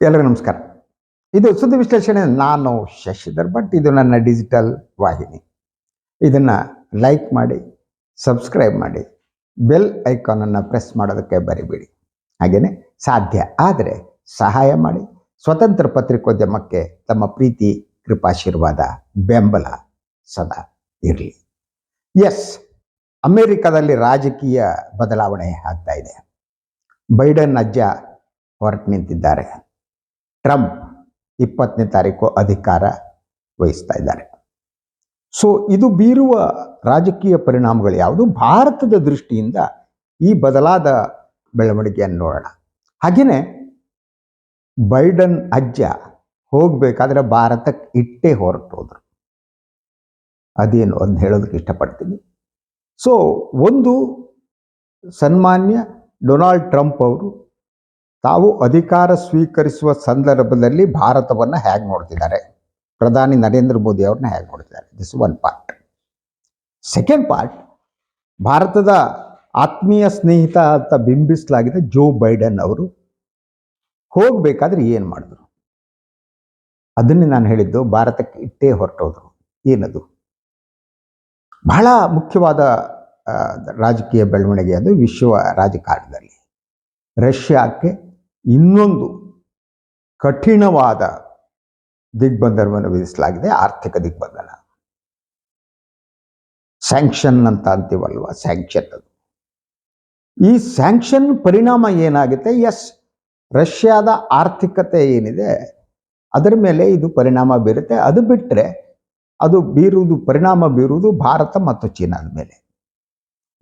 ಎಲ್ಲರಿಗೂ ನಮಸ್ಕಾರ. ಇದು ಸುದ್ದಿ ವಿಶ್ಲೇಷಣೆ, ನಾನು ಶಶಿಧರ್ ಬಟ್ ಇದು ನನ್ನ ಡಿಜಿಟಲ್ ವಾಹಿನಿ. ಇದನ್ನು ಲೈಕ್ ಮಾಡಿ, ಸಬ್ಸ್ಕ್ರೈಬ್ ಮಾಡಿ, ಬೆಲ್ ಐಕಾನನ್ನು ಪ್ರೆಸ್ ಮಾಡೋದಕ್ಕೆ ಬರಿಬೇಡಿ. ಹಾಗೆಯೇ ಸಾಧ್ಯ ಆದರೆ ಸಹಾಯ ಮಾಡಿ. ಸ್ವತಂತ್ರ ಪತ್ರಿಕೋದ್ಯಮಕ್ಕೆ ತಮ್ಮ ಪ್ರೀತಿ, ಕೃಪಾಶೀರ್ವಾದ, ಬೆಂಬಲ ಸದಾ ಇರಲಿ. ಎಸ್, ಅಮೇರಿಕಾದಲ್ಲಿ ರಾಜಕೀಯ ಬದಲಾವಣೆ ಆಗ್ತಾ ಇದೆ. ಬೈಡನ್ ಅಜ್ಜ ಹೊರಟು ನಿಂತಿದ್ದಾರೆ. ಟ್ರಂಪ್ ಇಪ್ಪತ್ತನೇ ತಾರೀಕು ಅಧಿಕಾರ ವಹಿಸ್ತಾ ಇದ್ದಾರೆ. ಸೊ ಇದು ಬೀರುವ ರಾಜಕೀಯ ಪರಿಣಾಮಗಳು ಯಾವುದು? ಭಾರತದ ದೃಷ್ಟಿಯಿಂದ ಈ ಬದಲಾದ ಬೆಳವಣಿಗೆಯನ್ನು ನೋಡೋಣ. ಹಾಗೆಯೇ ಬೈಡನ್ ಅಜ್ಜ ಹೋಗಬೇಕಾದ್ರೆ ಭಾರತಕ್ಕೆ ಇಟ್ಟೇ ಹೊರಟೋದ್ರು ಅದೇನು ಅಂತ ಹೇಳೋದಕ್ಕೆ ಇಷ್ಟಪಡ್ತೀನಿ. ಸೊ ಒಂದು ಸನ್ಮಾನ್ಯ ಡೊನಾಲ್ಡ್ ಟ್ರಂಪ್ ಅವರು ತಾವು ಅಧಿಕಾರ ಸ್ವೀಕರಿಸುವ ಸಂದರ್ಭದಲ್ಲಿ ಭಾರತವನ್ನು ಹೇಗೆ ನೋಡ್ತಿದ್ದಾರೆ? ಪ್ರಧಾನಿ ನರೇಂದ್ರ ಮೋದಿ ಅವ್ರನ್ನ ಹೇಗೆ ನೋಡ್ತಿದ್ದಾರೆ? This one part second part ಭಾರತದ ಆತ್ಮೀಯ ಸ್ನೇಹಿತ ಅಂತ ಬಿಂಬಿಸಲಾಗಿದೆ ಜೋ ಬೈಡನ್ ಅವರು ಹೋಗಬೇಕಾದ್ರೆ ಏನು ಮಾಡಿದ್ರು? ಅದನ್ನೇ ನಾನು ಹೇಳಿದ್ದು, ಭಾರತಕ್ಕೆ ಇಟ್ಟೇ ಹೊರಟೋದ್ರು. ಏನದು? ಬಹಳ ಮುಖ್ಯವಾದ ರಾಜಕೀಯ ಬೆಳವಣಿಗೆ ಅದು ವಿಶ್ವ ರಾಜಕಾರಣದಲ್ಲಿ. ರಷ್ಯಾಕ್ಕೆ ಇನ್ನೊಂದು ಕಠಿಣವಾದ ದಿಗ್ಬಂಧನವನ್ನು ವಿಧಿಸಲಾಗಿದೆ, ಆರ್ಥಿಕ ದಿಗ್ಬಂಧನ. ಸ್ಯಾಂಕ್ಷನ್ ಅಂತ ಅಂತೀವಲ್ವ? ಸ್ಯಾಂಕ್ಷನ್ ಅದು. ಈ ಸ್ಯಾಂಕ್ಷನ್ ಪರಿಣಾಮ ಏನಾಗುತ್ತೆ? ಎಸ್, ರಷ್ಯಾದ ಆರ್ಥಿಕತೆ ಏನಿದೆ, ಅದರ ಮೇಲೆ ಇದು ಪರಿಣಾಮ ಬೀರುತ್ತೆ. ಅದು ಬಿಟ್ಟರೆ ಅದು ಬೀರುವುದು, ಪರಿಣಾಮ ಬೀರುವುದು ಭಾರತ ಮತ್ತು ಚೀನಾದ ಮೇಲೆ.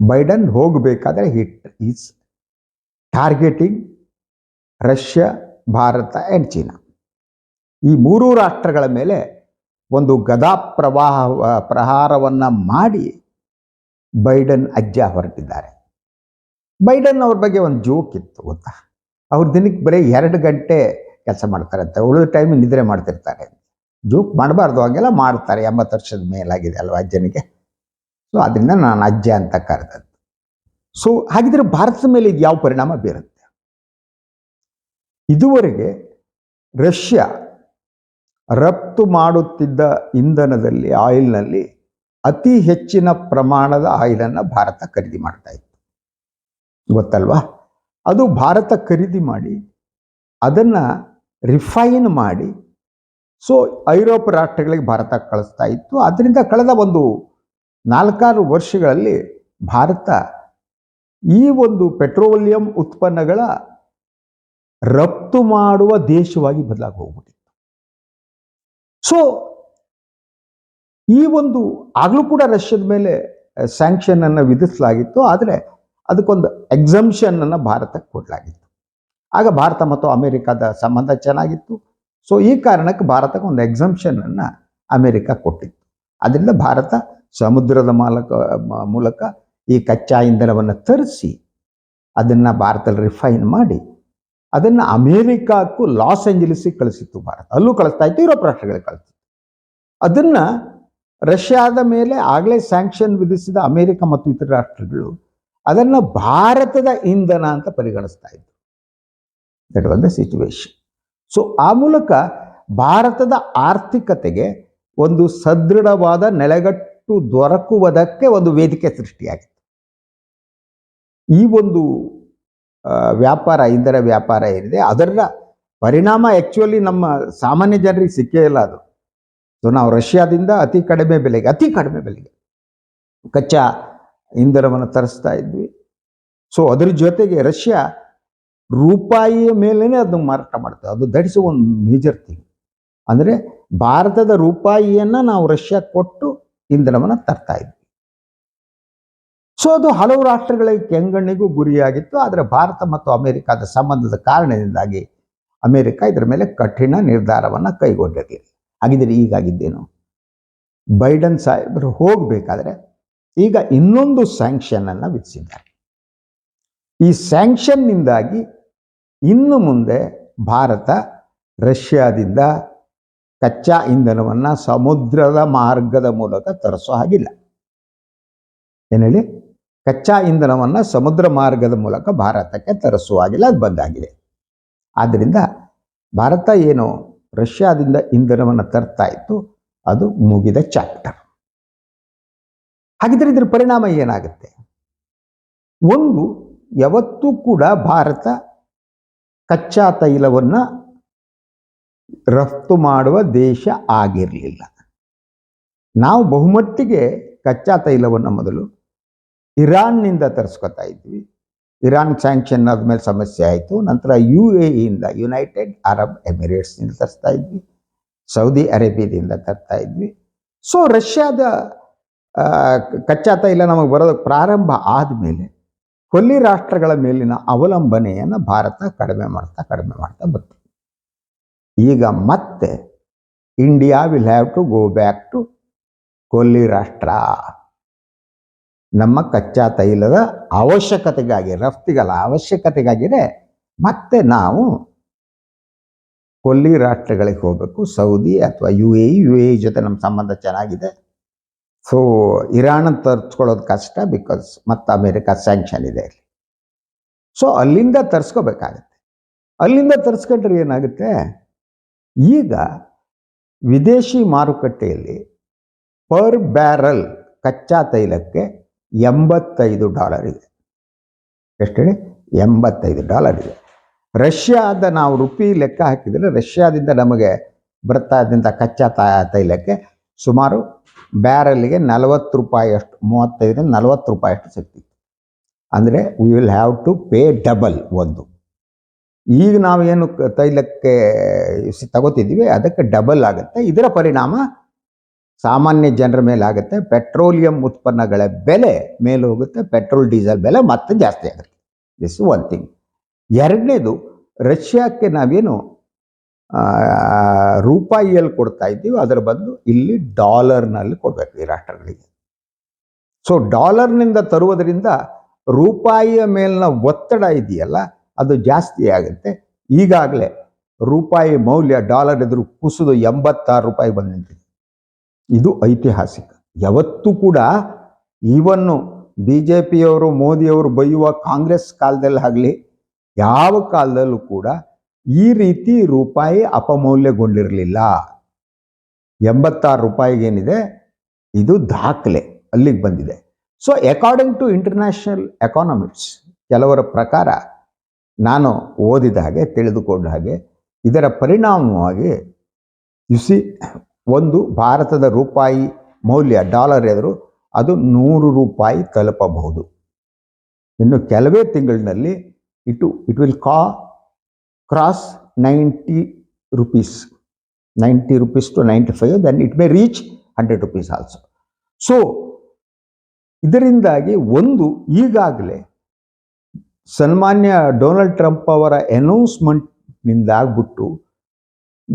ಬೈಡನ್ ಹೋಗಬೇಕಾದ್ರೆ hit is targeting Russia, Bharat and China. ಈ ಮೂರೂ ರಾಷ್ಟ್ರಗಳ ಮೇಲೆ ಒಂದು ಗದಾ ಪ್ರವಾಹ ಪ್ರಹಾರವನ್ನು ಮಾಡಿ ಬೈಡನ್ ಅಜ್ಜ ಹೊರಟಿದ್ದಾರೆ. ಬೈಡನ್ ಅವ್ರ ಬಗ್ಗೆ ಒಂದು ಜೋಕ್ ಇತ್ತು ಗೊತ್ತಾ? ಅವ್ರ ದಿನಕ್ಕೆ ಬರೀ ಎರಡು ಗಂಟೆ ಕೆಲಸ ಮಾಡ್ತಾರಂತೆ ಉಳಿದ ಟೈಮ್ ನಿದ್ರೆ ಮಾಡ್ತಿರ್ತಾರೆ ಜೋಕ್ ಮಾಡಬಾರ್ದು, ಹಾಗೆಲ್ಲ ಮಾಡ್ತಾರೆ, ಎಂಬತ್ತು ವರ್ಷದ ಮೇಲಾಗಿದೆ ಅಲ್ವಾ ಅಜ್ಜನಿಗೆ? ಸೊ ಅದರಿಂದ ನಾನು ಅಜ್ಜ ಅಂತ ಕರೆದದ್ದು. ಸೊ ಹಾಗಿದ್ರೆ ಭಾರತದ ಮೇಲೆ ಇದು ಯಾವ ಪರಿಣಾಮ ಬೀರುತ್ತೆ? ಇದುವರೆಗೆ ರಷ್ಯಾ ರಫ್ತು ಮಾಡುತ್ತಿದ್ದ ಇಂಧನದಲ್ಲಿ, ಆಯಿಲ್ನಲ್ಲಿ ಅತಿ ಹೆಚ್ಚಿನ ಪ್ರಮಾಣದ ಆಯಿಲನ್ನು ಭಾರತ ಖರೀದಿ ಮಾಡ್ತಾ ಇತ್ತು. ಗೊತ್ತಲ್ವಾ? ಅದು ಭಾರತ ಖರೀದಿ ಮಾಡಿ, ಅದನ್ನು ರಿಫೈನ್ ಮಾಡಿ, ಸೊ ಐರೋಪ್ ರಾಷ್ಟ್ರಗಳಿಗೆ ಭಾರತ ಕಳಿಸ್ತಾ ಇತ್ತು. ಅದರಿಂದ ಕಳೆದ ಒಂದು ನಾಲ್ಕಾರು ವರ್ಷಗಳಲ್ಲಿ ಭಾರತ ಈ ಒಂದು ಪೆಟ್ರೋಲಿಯಂ ಉತ್ಪನ್ನಗಳ ರಫ್ತು ಮಾಡುವ ದೇಶವಾಗಿ ಬದಲಾಗಿ ಹೋಗ್ಬಿಟ್ಟಿತ್ತು ಸೊ ಈ ಒಂದು ಆಗಲೂ ಕೂಡ ರಷ್ಯಾದ ಮೇಲೆ ಸ್ಯಾಂಕ್ಷನ್ ಅನ್ನು ವಿಧಿಸಲಾಗಿತ್ತು, ಆದರೆ ಅದಕ್ಕೊಂದು ಎಕ್ಸಂಪ್ಷನ್ ಅನ್ನು ಭಾರತಕ್ಕೆ ಕೊಡಲಾಗಿತ್ತು. ಆಗ ಭಾರತ ಮತ್ತು ಅಮೆರಿಕದ ಸಂಬಂಧ ಚೆನ್ನಾಗಿತ್ತು. ಸೊ ಈ ಕಾರಣಕ್ಕೆ ಭಾರತಕ್ಕೆ ಒಂದು ಎಕ್ಸಂಪ್ಷನ್ ಅನ್ನು ಅಮೆರಿಕ ಕೊಟ್ಟಿತ್ತು. ಅದರಿಂದ ಭಾರತ ಸಮುದ್ರದ ಮೂಲಕ ಮೂಲಕ ಈ ಕಚ್ಚಾ ಇಂಧನವನ್ನು ತರಿಸಿ, ಅದನ್ನು ಭಾರತದಲ್ಲಿ ರಿಫೈನ್ ಮಾಡಿ ಅದನ್ನು ಅಮೇರಿಕಾಕ್ಕೂ ಲಾಸ್ ಏಂಜಲೀಸಿಗೆ ಕಳಿಸಿತ್ತು ಭಾರತ. ಅಲ್ಲೂ ಕಳಿಸ್ತಾ ಇತ್ತು, ಯುರೋಪ್ ರಾಷ್ಟ್ರಗಳಿಗೆ ಕಳಿಸ್ತಿತ್ತು ಅದನ್ನು ರಷ್ಯಾದ ಮೇಲೆ ಆಗಲೇ ಸ್ಯಾಂಕ್ಷನ್ ವಿಧಿಸಿದ ಅಮೇರಿಕ ಮತ್ತು ಇತರ ರಾಷ್ಟ್ರಗಳು ಅದನ್ನು ಭಾರತದ ಇಂಧನ ಅಂತ ಪರಿಗಣಿಸ್ತಾ ಇದ್ರು. That was the situation so ಆ ಮೂಲಕ ಭಾರತದ ಆರ್ಥಿಕತೆಗೆ ಒಂದು ಸದೃಢವಾದ ನೆಲೆಗಟ್ಟು ದೊರಕುವುದಕ್ಕೆ ಒಂದು ವೇದಿಕೆ ಸೃಷ್ಟಿಯಾಗಿತ್ತು. ಈ ಒಂದು ವ್ಯಾಪಾರ ಇಂಧನ ವ್ಯಾಪಾರ ಏನಿದೆ, ಅದರ ಪರಿಣಾಮ ಆ್ಯಕ್ಚುಲಿ ನಮ್ಮ ಸಾಮಾನ್ಯ ಜನರಿಗೆ ಸಿಕ್ಕೇ ಇಲ್ಲ ಅದು. ಸೊ ನಾವು ರಷ್ಯಾದಿಂದ ಅತಿ ಕಡಿಮೆ ಬೆಲೆಗೆ, ಅತಿ ಕಡಿಮೆ ಬೆಲೆಗೆ ಕಚ್ಚಾ ಇಂಧನವನ್ನು ತರಿಸ್ತಾ ಇದ್ವಿ. ಸೊ ಅದ್ರ ಜೊತೆಗೆ ರಷ್ಯಾ ರೂಪಾಯಿಯ ಮೇಲೇ ಅದನ್ನು ಮಾರಾಟ ಮಾಡ್ತದೆ. ಅದು ಇಸ್ ಒಂದು ಮೇಜರ್ ಥಿಂಗ್ ಅಂದರೆ ಭಾರತದ ರೂಪಾಯಿಯನ್ನು ನಾವು ರಷ್ಯಾ ಕೊಟ್ಟು ಇಂಧನವನ್ನು ತರ್ತಾ ಇದ್ವಿ. ಸೊ ಅದು ಹಲವು ರಾಷ್ಟ್ರಗಳ ಕೆಂಗಣ್ಣಿಗೂ ಗುರಿಯಾಗಿತ್ತು. ಆದರೆ ಭಾರತ ಮತ್ತು ಅಮೆರಿಕದ ಸಂಬಂಧದ ಕಾರಣದಿಂದಾಗಿ ಅಮೆರಿಕ ಇದರ ಮೇಲೆ ಕಠಿಣ ನಿರ್ಧಾರವನ್ನು ಕೈಗೊಂಡಿರಲಿಲ್ಲ ಹಾಗಿದ್ರೆ ಈಗಾಗಿದ್ದೇನು? ಬೈಡನ್ ಸಾಹೇಬರು ಹೋಗಬೇಕಾದ್ರೆ ಈಗ ಇನ್ನೊಂದು ಸ್ಯಾಂಕ್ಷನ್ ಅನ್ನು ವಿಧಿಸಿದ್ದಾರೆ. ಈ ಸ್ಯಾಂಕ್ಷನ್ನಿಂದಾಗಿ ಇನ್ನು ಮುಂದೆ ಭಾರತ ರಷ್ಯಾದಿಂದ ಕಚ್ಚಾ ಇಂಧನವನ್ನು ಸಮುದ್ರದ ಮಾರ್ಗದ ಮೂಲಕ ತರಿಸೋ ಹಾಗಿಲ್ಲ. ಏನು ಹೇಳಿ? ಕಚ್ಚಾ ಇಂಧನವನ್ನು ಸಮುದ್ರ ಮಾರ್ಗದ ಮೂಲಕ ಭಾರತಕ್ಕೆ ತರಿಸುವಾಗಿಲ್ಲ, ಅದು ಬಂದಾಗಿದೆ. ಆದ್ದರಿಂದ ಭಾರತ ಏನು ರಷ್ಯಾದಿಂದ ಇಂಧನವನ್ನು ತರ್ತಾ ಇತ್ತು, ಅದು ಮುಗಿದ ಚಾಪ್ಟರ್. ಹಾಗಿದ್ರೆ ಇದರ ಪರಿಣಾಮ ಏನಾಗುತ್ತೆ? ಒಂದು, ಯಾವತ್ತೂ ಕೂಡ ಭಾರತ ಕಚ್ಚಾ ತೈಲವನ್ನು ರಫ್ತು ಮಾಡುವ ದೇಶ ಆಗಿರಲಿಲ್ಲ. ನಾವು ಬಹುಮಟ್ಟಿಗೆ ಕಚ್ಚಾ ತೈಲವನ್ನು ಮೊದಲು ಇರಾನ್ನಿಂದ ತರಿಸ್ಕೊತಾ ಇದ್ವಿ. ಇರಾನ್ ಸ್ಯಾಂಕ್ಷನ್ ಆದಮೇಲೆ ಸಮಸ್ಯೆ ಆಯಿತು. ನಂತರ ಯು ಎ ಇಂದ ಯುನೈಟೆಡ್ ಅರಬ್ ಎಮಿರೇಟ್ಸ್ನಿಂದ ತರಿಸ್ತಾ ಇದ್ವಿ. ಸೌದಿ ಅರೇಬಿಯಾದಿಂದ ತರ್ತಾ ಇದ್ವಿ. ಸೊ ರಷ್ಯಾದ ಕಚ್ಚಾ ತೈಲ ನಮಗೆ ಬರೋದಕ್ಕೆ ಪ್ರಾರಂಭ ಆದಮೇಲೆ ಕೊಲ್ಲಿ ರಾಷ್ಟ್ರಗಳ ಮೇಲಿನ ಅವಲಂಬನೆಯನ್ನು ಭಾರತ ಕಡಿಮೆ ಮಾಡ್ತಾ ಕಡಿಮೆ ಮಾಡ್ತಾ ಬಂತು. ಈಗ ಮತ್ತೆ India will have to go back to ಕೊಲ್ಲಿ ರಾಷ್ಟ್ರ. ನಮ್ಮ ಕಚ್ಚಾ ತೈಲದ ಅವಶ್ಯಕತೆಗಾಗಿ, ರಫ್ತಿಗಳ ಅವಶ್ಯಕತೆಗಾಗಿದೆ ಮತ್ತೆ ನಾವು ಕೊಲ್ಲಿ ರಾಷ್ಟ್ರಗಳಿಗೆ ಹೋಗಬೇಕು. ಸೌದಿ ಅಥವಾ ಯು ಎ ಯು ಎ ಜೊತೆ ನಮ್ಮ ಸಂಬಂಧ ಚೆನ್ನಾಗಿದೆ. ಸೊ ಇರಾನ್ ತರ್ಸ್ಕೊಳ್ಳೋದು ಕಷ್ಟ ಬಿಕಾಸ್ ಮತ್ತು ಅಮೇರಿಕಾ ಸ್ಯಾಂಕ್ಷನ್ ಇದೆ ಅಲ್ಲಿ. ಸೊ ಅಲ್ಲಿಂದ ತರಿಸ್ಕೋಬೇಕಾಗತ್ತೆ. ಅಲ್ಲಿಂದ ತರಿಸ್ಕೊಂಡ್ರೆ ಏನಾಗುತ್ತೆ? ಈಗ ವಿದೇಶಿ ಮಾರುಕಟ್ಟೆಯಲ್ಲಿ ಪರ್ ಬ್ಯಾರಲ್ ಕಚ್ಚಾ ತೈಲಕ್ಕೆ ಎಂಬತ್ತೈದು ಡಾಲರ್ ಇದೆ. ಎಷ್ಟು ಹೇಳಿ ಎಂಬತ್ತೈದು ಡಾಲರ್ ಇದೆ. ರಷ್ಯಾದ ನಾವು ರುಪಿ ಲೆಕ್ಕ ಹಾಕಿದರೆ ರಷ್ಯಾದಿಂದ ನಮಗೆ ಬರ್ತಾ ಇದ್ದಂಥ ಕಚ್ಚಾ ತೈಲಕ್ಕೆ ಸುಮಾರು ಬ್ಯಾರಲ್ಗೆ ನಲವತ್ತು ರೂಪಾಯಿ ಅಷ್ಟು ಮೂವತ್ತೈದರಿಂದ ನಲವತ್ತು ರೂಪಾಯಿ ಅಷ್ಟು ಸಿಗ್ತಿತ್ತು. ಅಂದರೆ we will have to pay double ಒಂದು. ಈಗ ನಾವು ಏನು ತೈಲಕ್ಕೆ ತಗೋತಿದ್ದೀವಿ, ಅದಕ್ಕೆ ಡಬಲ್ ಆಗುತ್ತೆ. ಇದರ ಪರಿಣಾಮ ಸಾಮಾನ್ಯ ಜನರ ಮೇಲೆ ಆಗುತ್ತೆ. ಪೆಟ್ರೋಲಿಯಂ ಉತ್ಪನ್ನಗಳ ಬೆಲೆ ಮೇಲೆ ಹೋಗುತ್ತೆ. ಪೆಟ್ರೋಲ್, ಡೀಸೆಲ್ ಬೆಲೆ ಮತ್ತೆ ಜಾಸ್ತಿ ಆಗುತ್ತೆ. ದಿಸ್ ಒನ್ ಥಿಂಗ್ ಎರಡನೇದು, ರಷ್ಯಾಕ್ಕೆ ನಾವೇನು ರೂಪಾಯಿಯಲ್ಲಿ ಕೊಡ್ತಾ ಇದ್ದೀವಿ ಅದರ ಬದಲು ಇಲ್ಲಿ ಡಾಲರ್ನಲ್ಲಿ ಕೊಡಬೇಕು ಈ ರಾಷ್ಟ್ರಗಳಿಗೆ. ಸೊ ಡಾಲರ್ನಿಂದ ತರುವುದರಿಂದ ರೂಪಾಯಿಯ ಮೇಲಿನ ಒತ್ತಡ ಇದೆಯಲ್ಲ, ಅದು ಜಾಸ್ತಿ ಆಗುತ್ತೆ. ಈಗಾಗಲೇ ರೂಪಾಯಿ ಮೌಲ್ಯ ಡಾಲರ್ ಎದುರು ಕುಸಿದು ಎಂಬತ್ತಾರು ರೂಪಾಯಿ ಬಂದಿದೆ. ಇದು ಐತಿಹಾಸಿಕ. ಯಾವತ್ತೂ ಕೂಡ ಇವನ್ನು ಬಿ ಜೆ ಪಿಯವರು ಮೋದಿಯವರು ಬೈಯುವ ಕಾಂಗ್ರೆಸ್ ಕಾಲದಲ್ಲಿ ಆಗಲಿ, ಯಾವ ಕಾಲದಲ್ಲೂ ಕೂಡ ಈ ರೀತಿ ರೂಪಾಯಿ ಅಪಮೌಲ್ಯಗೊಂಡಿರಲಿಲ್ಲ. ಎಂಬತ್ತಾರು ರೂಪಾಯಿಗೇನಿದೆ ಇದು ದಾಖಲೆ ಅಲ್ಲಿಗೆ ಬಂದಿದೆ. So according to international economics ಕೆಲವರ ಪ್ರಕಾರ ನಾನು ಓದಿದ ಹಾಗೆ, ತಿಳಿದುಕೊಂಡ ಹಾಗೆ, ಇದರ ಪರಿಣಾಮವಾಗಿ ಯುಸಿ ಒಂದು ಭಾರತದ ರೂಪಾಯಿ ಮೌಲ್ಯ ಡಾಲರ್ ಎದುರು ಅದು ನೂರು ರೂಪಾಯಿ ತಲುಪಬಹುದು. ಇನ್ನು ಕೆಲವೇ ತಿಂಗಳಿನಲ್ಲಿ ಇಟು ಇಟ್ ವಿಲ್ ಕಾ cross ninety rupees ninety rupees to ninety five then it may reach hundred rupees also so ಇದರಿಂದಾಗಿ ಒಂದು ಈಗಾಗಲೇ ಸನ್ಮಾನ್ಯ ಡೊನಾಲ್ಡ್ ಟ್ರಂಪ್ ಅವರ ಅನೌನ್ಸ್ಮೆಂಟ್ನಿಂದ ಆಗ್ಬಿಟ್ಟು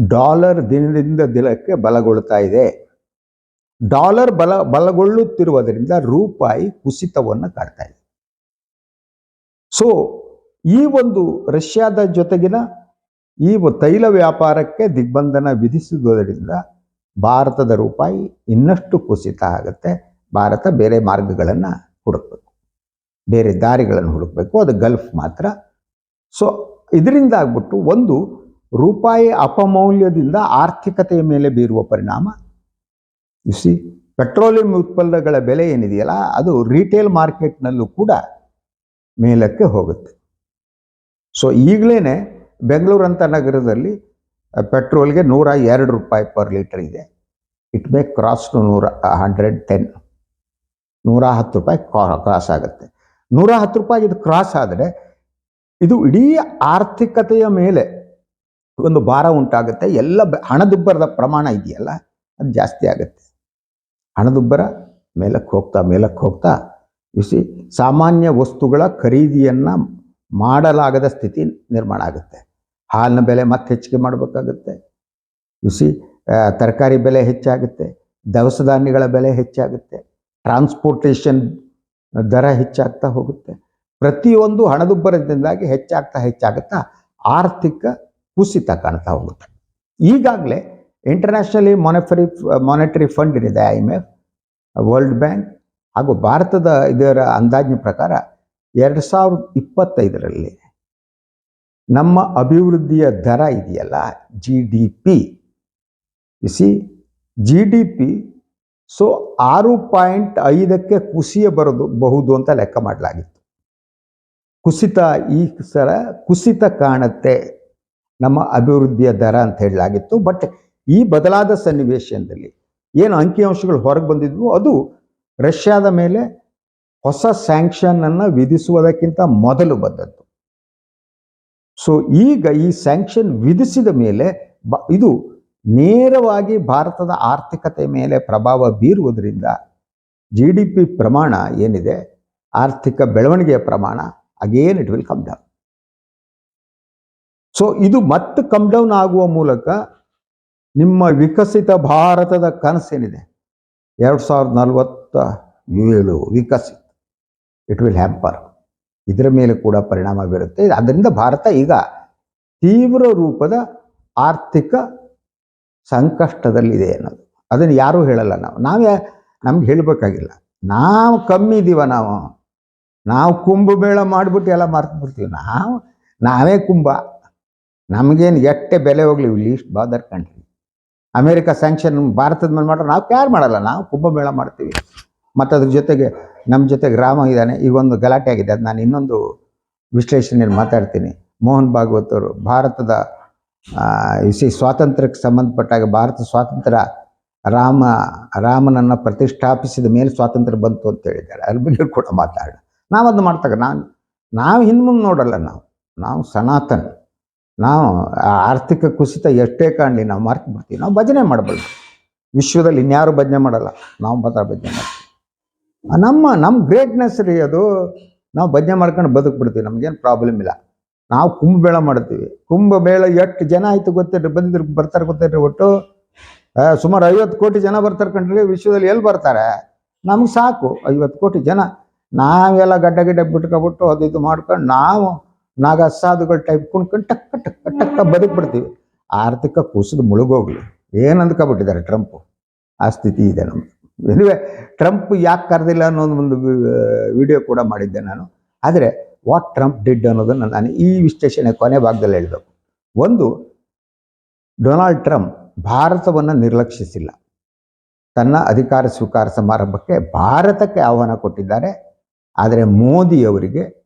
ಡಾಲರ್ ದಿನದಿಂದ ದಿನಕ್ಕೆ ಬಲಗೊಳ್ತಾ ಇದೆ. ಡಾಲರ್ ಬಲ, ಬಲಗೊಳ್ಳುತ್ತಿರುವುದರಿಂದ ರೂಪಾಯಿ ಕುಸಿತವನ್ನು ಕಾಡ್ತಾ ಇದೆ. ಸೊ ಈ ಒಂದು ರಷ್ಯಾದ ಜೊತೆಗಿನ ಈ ತೈಲ ವ್ಯಾಪಾರಕ್ಕೆ ದಿಗ್ಬಂಧನ ವಿಧಿಸುವುದರಿಂದ ಭಾರತದ ರೂಪಾಯಿ ಇನ್ನಷ್ಟು ಕುಸಿತ ಆಗುತ್ತೆ. ಭಾರತ ಬೇರೆ ಮಾರ್ಗಗಳನ್ನು ಹುಡುಕಬೇಕು. ಬೇರೆ ದಾರಿಗಳನ್ನು ಹುಡುಕಬೇಕು. ಅದು ಗಲ್ಫ್ ಮಾತ್ರ. ಸೊ ಇದರಿಂದ ಆಗ್ಬಿಟ್ಟು ಒಂದು ರೂಪಾಯಿ ಅಪಮೌಲ್ಯದಿಂದ ಆರ್ಥಿಕತೆಯ ಮೇಲೆ ಬೀರುವ ಪರಿಣಾಮ. ಸಿ ಪೆಟ್ರೋಲಿಯಂ ಉತ್ಪನ್ನಗಳ ಬೆಲೆ ಏನಿದೆಯಲ್ಲ, ಅದು ರಿಟೇಲ್ ಮಾರ್ಕೆಟ್ನಲ್ಲೂ ಕೂಡ ಮೇಲಕ್ಕೆ ಹೋಗುತ್ತೆ. ಸೊ ಈಗಲೇ ಬೆಂಗಳೂರಂಥ ನಗರದಲ್ಲಿ ಪೆಟ್ರೋಲ್ಗೆ ನೂರ ಎರಡು ರೂಪಾಯಿ ಪರ್ ಲೀಟರ್ ಇದೆ. ಇಟ್ ಮೇ ಕ್ರಾಸ್ ಟು ನೂರ ಹಂಡ್ರೆಡ್ ಟೆನ್ ನೂರ ಹತ್ತು ರೂಪಾಯಿ ಕ್ರಾಸ್ ಆಗುತ್ತೆ. ನೂರ ಹತ್ತು ರೂಪಾಯಿ ಇದು ಕ್ರಾಸ್ ಆದರೆ, ಇದು ಇಡೀ ಆರ್ಥಿಕತೆಯ ಮೇಲೆ ಒಂದು ಭಾರ ಉಂಟಾಗುತ್ತೆ. ಎಲ್ಲ ಹಣದುಬ್ಬರದ ಪ್ರಮಾಣ ಇದೆಯಲ್ಲ, ಅದು ಜಾಸ್ತಿ ಆಗುತ್ತೆ. ಹಣದುಬ್ಬರ ಮೇಲಕ್ಕೆ ಹೋಗ್ತಾ ಮೇಲಕ್ಕೆ ಹೋಗ್ತಾ ಬಿಸಿ ಸಾಮಾನ್ಯ ವಸ್ತುಗಳ ಖರೀದಿಯನ್ನು ಮಾಡಲಾಗದ ಸ್ಥಿತಿ ನಿರ್ಮಾಣ ಆಗುತ್ತೆ. ಹಾಲಿನ ಬೆಲೆ ಮತ್ತೆ ಹೆಚ್ಚಿಗೆ ಮಾಡಬೇಕಾಗುತ್ತೆ. ಬಿಸಿ ತರಕಾರಿ ಬೆಲೆ ಹೆಚ್ಚಾಗುತ್ತೆ. ದವಸ ಧಾನ್ಯಗಳ ಬೆಲೆ ಹೆಚ್ಚಾಗುತ್ತೆ. ಟ್ರಾನ್ಸ್ಪೋರ್ಟೇಷನ್ ದರ ಹೆಚ್ಚಾಗ್ತಾ ಹೋಗುತ್ತೆ. ಪ್ರತಿಯೊಂದು ಹಣದುಬ್ಬರದಿಂದಾಗಿ ಹೆಚ್ಚಾಗ್ತಾ ಹೆಚ್ಚಾಗುತ್ತಾ ಆರ್ಥಿಕ ಕುಸಿತ ಕಾಣ್ತಾ ಹೋಗುತ್ತೆ. ಈಗಾಗಲೇ ಇಂಟರ್ನ್ಯಾಷನಲಿ ಮಾನಿಫರಿ ಮಾನಿಟರಿ ಫಂಡ್ ಏನಿದೆ I M F world bank ಹಾಗೂ ಭಾರತದ ಇದರ ಅಂದಾಜಿನ ಪ್ರಕಾರ ಎರಡು ಸಾವಿರದ ಇಪ್ಪತ್ತೈದರಲ್ಲಿ ನಮ್ಮ ಅಭಿವೃದ್ಧಿಯ ದರ ಇದೆಯಲ್ಲ ಜಿ ಡಿ ಪಿ ಇಸಿ ಜಿ ಡಿ ಪಿ ಸೊ ಆರು ಪಾಯಿಂಟ್ ಐದಕ್ಕೆ ಕುಸಿಯ ಬರೋದು ಬಹುದು ಅಂತ ಲೆಕ್ಕ ಮಾಡಲಾಗಿತ್ತು. ಕುಸಿತ ಈ ಸರ ಕುಸಿತ ಕಾಣುತ್ತೆ. ನಮ್ಮ ಅಭಿವೃದ್ಧಿಯ ದರ ಅಂತ ಹೇಳಲಾಗಿತ್ತು. ಬಟ್ ಈ ಬದಲಾದ ಸನ್ನಿವೇಶದಲ್ಲಿ ಏನು ಅಂಕಿಅಂಶಗಳು ಹೊರಗೆ ಬಂದಿದ್ವು? ಅದು ರಷ್ಯಾದ ಮೇಲೆ ಹೊಸ ಸ್ಯಾಂಕ್ಷನನ್ನು ವಿಧಿಸುವುದಕ್ಕಿಂತ ಮೊದಲು ಬಂದದ್ದು. ಸೊ ಈಗ ಈ ಸ್ಯಾಂಕ್ಷನ್ ವಿಧಿಸಿದ ಮೇಲೆ ಬ, ಇದು ನೇರವಾಗಿ ಭಾರತದ ಆರ್ಥಿಕತೆ ಮೇಲೆ ಪ್ರಭಾವ ಬೀರುವುದರಿಂದ ಜಿ ಡಿ ಪಿ ಪ್ರಮಾಣ ಏನಿದೆ? ಆರ್ಥಿಕ ಬೆಳವಣಿಗೆಯ ಪ್ರಮಾಣ again it will come down so ಇದು ಮತ್ತೆ ಕಮ್ ಡೌನ್ ಆಗುವ ಮೂಲಕ ನಿಮ್ಮ ವಿಕಸಿತ ಭಾರತದ ಕನಸೇನಿದೆ ಎರಡು ಸಾವಿರದ ನಲವತ್ತ ಏಳು ವಿಕಸಿತ. ಇಟ್ ವಿಲ್ ಹ್ಯಾಂಪರ್ ಇದರ ಮೇಲೆ ಕೂಡ ಪರಿಣಾಮ ಬೀರುತ್ತೆ. ಅದರಿಂದ ಭಾರತ ಈಗ ತೀವ್ರ ರೂಪದ ಆರ್ಥಿಕ ಸಂಕಷ್ಟದಲ್ಲಿದೆ ಅನ್ನೋದು. ಅದನ್ನು ಯಾರೂ ಹೇಳಲ್ಲ ನಾವು. ನಾವೇ ನಮ್ಗೆ ಹೇಳಬೇಕಾಗಿಲ್ಲ. ನಾವು ಕಮ್ಮಿ ಇದ್ದೀವ ನಾವು. ನಾವು ಕುಂಭಮೇಳ ಮಾಡಿಬಿಟ್ಟು ಎಲ್ಲ ಮರ್ತು ಬಿಡ್ತೀವಿ ನಾವು, ನಾವೇ ಕುಂಭ. ನಮಗೇನು ಎಷ್ಟೇ ಬೆಲೆ ಹೋಗ್ಲಿ least bother country America sanction ಭಾರತದ ಮೇಲೆ ಮಾಡ್ರೆ ನಾವು ಕ್ಯಾರ್ ಮಾಡಲ್ಲ, ನಾವು ಕುಂಭಮೇಳ ಮಾಡ್ತೀವಿ. ಮತ್ತು ಅದ್ರ ಜೊತೆಗೆ ನಮ್ಮ ಜೊತೆಗೆ ರಾಮ ಇದ್ದಾನೆ ಈಗ ಒಂದು ಗಲಾಟೆ ಆಗಿದೆ, ಅದು ನಾನು ಇನ್ನೊಂದು ವಿಶ್ಲೇಷಣೆಯಲ್ಲಿ ಮಾತಾಡ್ತೀನಿ. ಮೋಹನ್ ಭಾಗವತ್ ಅವರು, ಭಾರತದ ಇಸಿ ಸ್ವಾತಂತ್ರ್ಯಕ್ಕೆ ಸಂಬಂಧಪಟ್ಟಾಗ ಭಾರತ ಸ್ವಾತಂತ್ರ್ಯ, ರಾಮ, ರಾಮನನ್ನು ಪ್ರತಿಷ್ಠಾಪಿಸಿದ ಮೇಲೆ ಸ್ವಾತಂತ್ರ್ಯ ಬಂತು ಅಂತ ಹೇಳಿದ್ದಾರೆ. ಅಲ್ಲಿ ಬಗ್ಗೆ ಕೂಡ ಮಾತಾಡೋಣ. ನಾವು ಅದನ್ನ ಮಾಡ್ತಾಗ ನಾನು, ನಾವು ಹಿಂದೆ ನೋಡಲ್ಲ ನಾವು. ನಾವು ಸನಾತನ್. ನಾವು ಆರ್ಥಿಕ ಕುಸಿತ ಎಷ್ಟೇ ಕಾಣಲಿ ನಾವು ಮರ್ತು ಬಿಡ್ತೀವಿ. ನಾವು ಭಜನೆ ಮಾಡಬಾರ್ದು ವಿಶ್ವದಲ್ಲಿ ಇನ್ಯಾರು ಭಜನೆ ಮಾಡಲ್ಲ, ನಾವು ಮಾತ್ರ ಭಜನೆ ಮಾಡ್ತೀವಿ. ನಮ್ಮ ನಮ್ಮ ಗ್ರೇಟ್ನೆಸ್ ರೀ ಅದು. ನಾವು ಭಜನೆ ಮಾಡ್ಕೊಂಡು ಬದುಕ್ಬಿಡ್ತೀವಿ ನಮಗೇನು ಪ್ರಾಬ್ಲಮ್ ಇಲ್ಲ. ನಾವು ಕುಂಭಮೇಳ ಮಾಡ್ತೀವಿ. ಕುಂಭಮೇಳ ಎಷ್ಟು ಜನ ಆಯ್ತು ಗೊತ್ತಿರ್ರಿ ಬಂದಿರ್ ಬರ್ತಾರೆ ಗೊತ್ತಿರ್ರಿ ಒಟ್ಟು ಸುಮಾರು ಐವತ್ತು ಕೋಟಿ ಜನ ಬರ್ತಾರೆ ಕಂಡ್ರಿ ವಿಶ್ವದಲ್ಲಿ ಎಲ್ಲಿ ಬರ್ತಾರೆ? ನಮ್ಗೆ ಸಾಕು, ಐವತ್ತು ಕೋಟಿ ಜನ. ನಾವೆಲ್ಲ ಗಡ್ಡ ಗಿಡ್ಡ ಬಿಟ್ಕೊಬಿಟ್ಟು ಅದು ಇದು ಮಾಡ್ಕೊಂಡು ನಾವು ನಾಗ ಸಾಧುಗಳ ಟೈಪ್ ಕುಣ್ಕೊಂಡು ಟಕ್ಕ ಟಕ್ಕ ಟಕ್ಕ ಬದುಕ್ಬಿಡ್ತೀವಿ ಆರ್ಥಿಕ ಕುಸಿದು ಮುಳುಗೋಗ್ಲಿ. ಏನು ಅಂದ್ಕೊಬಿಟ್ಟಿದ್ದಾರೆ ಟ್ರಂಪ್ ಆ ಸ್ಥಿತಿ ಇದೆ ನಮ್ದು. ಎನಿವೆ ಟ್ರಂಪ್ ಯಾಕೆ ಕರೆದಿಲ್ಲ ಅನ್ನೋದು ಒಂದು ವಿಡಿಯೋ ಕೂಡ ಮಾಡಿದ್ದೆ ನಾನು. ಆದರೆ ವಾಟ್ ಟ್ರಂಪ್ ಡಿಡ್ ಅನ್ನೋದನ್ನು ನಾನು ಈ ವಿಶ್ಲೇಷಣೆ ಕೊನೆ ಭಾಗದಲ್ಲಿ ಹೇಳಬೇಕು. ಒಂದು ಡೊನಾಲ್ಡ್ ಟ್ರಂಪ್ ಭಾರತವನ್ನು ನಿರ್ಲಕ್ಷಿಸಿಲ್ಲ. ತನ್ನ ಅಧಿಕಾರ ಸ್ವೀಕಾರ ಸಮಾರಂಭಕ್ಕೆ ಭಾರತಕ್ಕೆ ಆಹ್ವಾನ ಕೊಟ್ಟಿದ್ದಾರೆ. ಆದರೆ ಮೋದಿಯವರಿಗೆ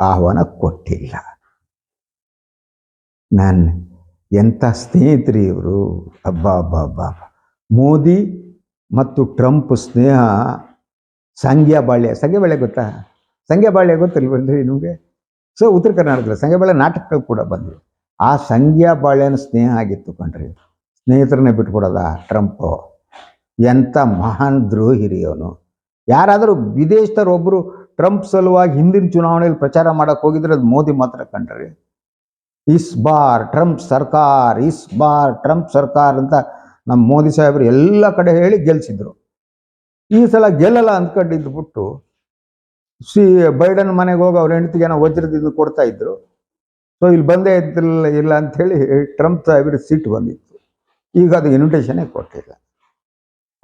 ಆಹ್ವಾನ ಕೊಟ್ಟಿಲ್ಲ. ನಾನು ಎಂಥ ಸ್ನೇಹಿತರಿ ಇವರು? ಅಬ್ಬಾ ಅಬ್ಬಾ ಅಬ್ಬಾ. ಮೋದಿ ಮತ್ತು ಟ್ರಂಪ್ ಸ್ನೇಹ ಸಂಗ್ಯಾ ಬಾಳ್ಯ. ಸಂಗ್ಯಾ ಬಾಳ್ಯ ಗೊತ್ತಾ? ಸಂಗ್ಯಾ ಬಾಳ್ಯ ಗೊತ್ತಿಲ್ವಲ್ರಿ ನಿಮಗೆ? ಸೊ, ಉತ್ತರ ಕರ್ನಾಟಕದಲ್ಲಿ ಸಂಗ್ಯಾ ಬಾಳ್ಯ ನಾಟಕಗಳು ಕೂಡ ಬಂದರು ಆ ಸಂಘ್ಯಾ ಬಾಳ್ಯನ ಸ್ನೇಹ ಆಗಿತ್ತು ಕಣ್ರಿ. ಸ್ನೇಹಿತರನ್ನೇ ಬಿಟ್ಕೊಡೋದ ಟ್ರಂಪ್? ಎಂಥ ಮಹಾನ್ ದ್ರೋಹಿರಿ ಅವನು. ಯಾರಾದರೂ ವಿದೇಶದವ್ರು ಒಬ್ಬರು ಟ್ರಂಪ್ ಸಲುವಾಗಿ ಹಿಂದಿನ ಚುನಾವಣೆಯಲ್ಲಿ ಪ್ರಚಾರ ಮಾಡಕ್ಕೆ ಹೋಗಿದ್ರೆ ಅದು ಮೋದಿ ಮಾತ್ರ ಕಂಡ್ರಿ. ಇಸ್ ಬಾರ್ ಟ್ರಂಪ್ ಸರ್ಕಾರ ಇಸ್ ಬಾರ್ ಟ್ರಂಪ್ ಸರ್ಕಾರ ಅಂತ ನಮ್ಮ ಮೋದಿ ಸಾಹೇಬರು ಎಲ್ಲ ಕಡೆ ಹೇಳಿ ಗೆಲ್ಸಿದ್ರು. ಈ ಸಲ ಗೆಲ್ಲಲ್ಲ ಅಂದ್ಕೊಂಡಿದ್ದು ಬಿಟ್ಟು ಸಿ ಬೈಡನ್ ಮನೆಗೆ ಹೋಗಿ ಅವ್ರ ಹೆಂಡತಿಗೆ ಏನೋ ವಜ್ರದಿಂದ ಕೊಡ್ತಾ ಇದ್ರು. ಸೊ ಇಲ್ಲಿ ಬಂದೇ ಇದ್ದಿಲ್ಲ ಇಲ್ಲ ಅಂಥೇಳಿ ಟ್ರಂಪ್ ಸಾಹೇಬ್ರಿಗೆ ಸೀಟ್ ಬಂದಿತ್ತು. ಈಗ ಅದು ಇನ್ವಿಟೇಷನೇ ಕೊಟ್ಟಿಲ್ಲ.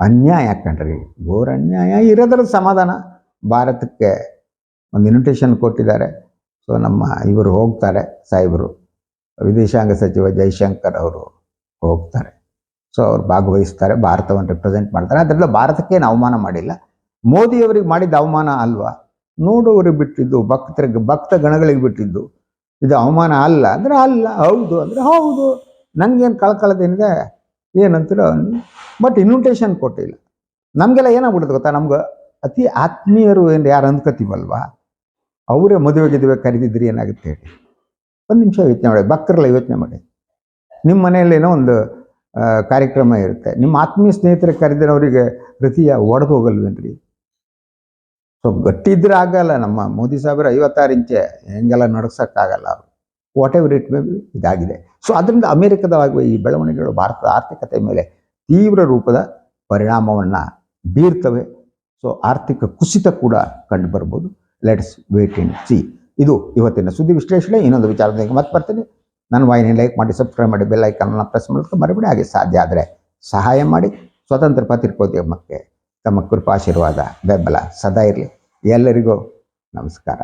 ಅನ್ಯಾಯ ಕಂಡ್ರಿ, ಘೋರ ಅನ್ಯಾಯ. ಇರೋದ್ರ ಸಮಾಧಾನ. ಭಾರತಕ್ಕೆ ಒಂದು ಇನ್ವಿಟೇಷನ್ ಕೊಟ್ಟಿದ್ದಾರೆ. ಸೊ ನಮ್ಮ ಇವರು ಹೋಗ್ತಾರೆ, ಸಾಹೇಬರು. ವಿದೇಶಾಂಗ ಸಚಿವ ಜೈಶಂಕರ್ ಅವರು ಹೋಗ್ತಾರೆ. ಸೊ ಅವ್ರು ಭಾಗವಹಿಸ್ತಾರೆ, ಭಾರತವನ್ನು ರೆಪ್ರೆಸೆಂಟ್ ಮಾಡ್ತಾರೆ. ಅದರಿಂದ ಭಾರತಕ್ಕೇನು ಅವಮಾನ ಮಾಡಿಲ್ಲ. ಮೋದಿಯವರಿಗೆ ಮಾಡಿದ ಅವಮಾನ ಅಲ್ವಾ? ನೋಡುವವರಿಗೆ ಬಿಟ್ಟಿದ್ದು ಭಕ್ತರಿಗೆ ಭಕ್ತ ಗಣಗಳಿಗೆ ಬಿಟ್ಟಿದ್ದು. ಇದು ಅವಮಾನ ಅಲ್ಲ ಅಂದರೆ ಅಲ್ಲ, ಹೌದು ಅಂದರೆ ಹೌದು. ನನಗೇನು ಕಳ್ಕೊಳ್ಳೋದೇನಿದೆ ಏನಂತೀರೋ ಬಟ್ ಇನ್ವಿಟೇಷನ್ ಕೊಟ್ಟಿಲ್ಲ. ನಮಗೆಲ್ಲ ಏನಾಗ್ಬಿಡುತ್ತೆ ಗೊತ್ತಾ ನಮ್ಗೆ? ಅತಿ ಆತ್ಮೀಯರು ಏನು ಯಾರು ಅಂದ್ಕೋತೀವಲ್ವಾ? ಅವರೇ ಮದುವೆ ಗಿದುವೆ ಕರೆದಿದ್ರಿ ಏನಾಗುತ್ತೆ ಹೇಳಿ. ಒಂದು ನಿಮಿಷ ಯೋಚನೆ ಮಾಡಿ, ಭಕ್ತರೆಲ್ಲ ಯೋಚನೆ ಮಾಡಿ. ನಿಮ್ಮ ಮನೆಯಲ್ಲೇನೋ ಒಂದು ಕಾರ್ಯಕ್ರಮ ಇರುತ್ತೆ. ನಿಮ್ಮ ಆತ್ಮೀಯ ಸ್ನೇಹಿತರು ಕರೆದಿರೋರಿಗೆ ಹೃದಯ ಒಡೆದು ಹೋಗಲ್ವೇನ್ರಿ? ಸೊ ಗಟ್ಟಿ ಇದ್ರೆ ಆಗಲ್ಲ. ನಮ್ಮ ಮೋದಿ ಸಾಹೇಬರು ಐವತ್ತಾರು ಇಂಚೆ ಹೆಂಗೆಲ್ಲ ನಡ್ಸೋಕ್ಕಾಗಲ್ಲ ಅವರು. Whatever it may be ಇದಾಗಿದೆ. ಸೊ ಅದರಿಂದ ಅಮೆರಿಕದವಾಗುವ ಈ ಬೆಳವಣಿಗೆಗಳು ಭಾರತದ ಆರ್ಥಿಕತೆ ಮೇಲೆ ತೀವ್ರ ರೂಪದ ಪರಿಣಾಮವನ್ನು ಬೀರ್ತವೆ. ಸೊ ಆರ್ಥಿಕ ಕುಸಿತ ಕೂಡ ಕಂಡು ಬರ್ಬೋದು ಲೆಟ್ಸ್ ವೇಟ್ ಇನ್ ಸಿ ಇದು ಇವತ್ತಿನ ಸುದ್ದಿ ವಿಶ್ಲೇಷಣೆ. ಇನ್ನೊಂದು ವಿಚಾರದೊಂದಿಗೆ ಮತ್ತೆ ಬರ್ತೀನಿ. ನನ್ನ ವಾಹಿನಿ ಲೈಕ್ ಮಾಡಿ ಸಬ್ಸ್ಕ್ರೈಬ್ ಮಾಡಿ ಬೆಲ್ ಐಕನ್ನ ಪ್ರೆಸ್ ಮಾಡ್ಕೊಂಡು ಮರಿಬೇಡಿ. ಹಾಗೆ ಸಾಧ್ಯ ಆದರೆ ಸಹಾಯ ಮಾಡಿ. ಸ್ವತಂತ್ರ ಪತ್ರಿಕೋದ್ಯಮಕ್ಕೆ ತಮ್ಮ ಕೃಪಾಶೀರ್ವಾದ ಬೆಂಬಲ ಸದಾ ಇರಲಿ. ಎಲ್ಲರಿಗೂ ನಮಸ್ಕಾರ.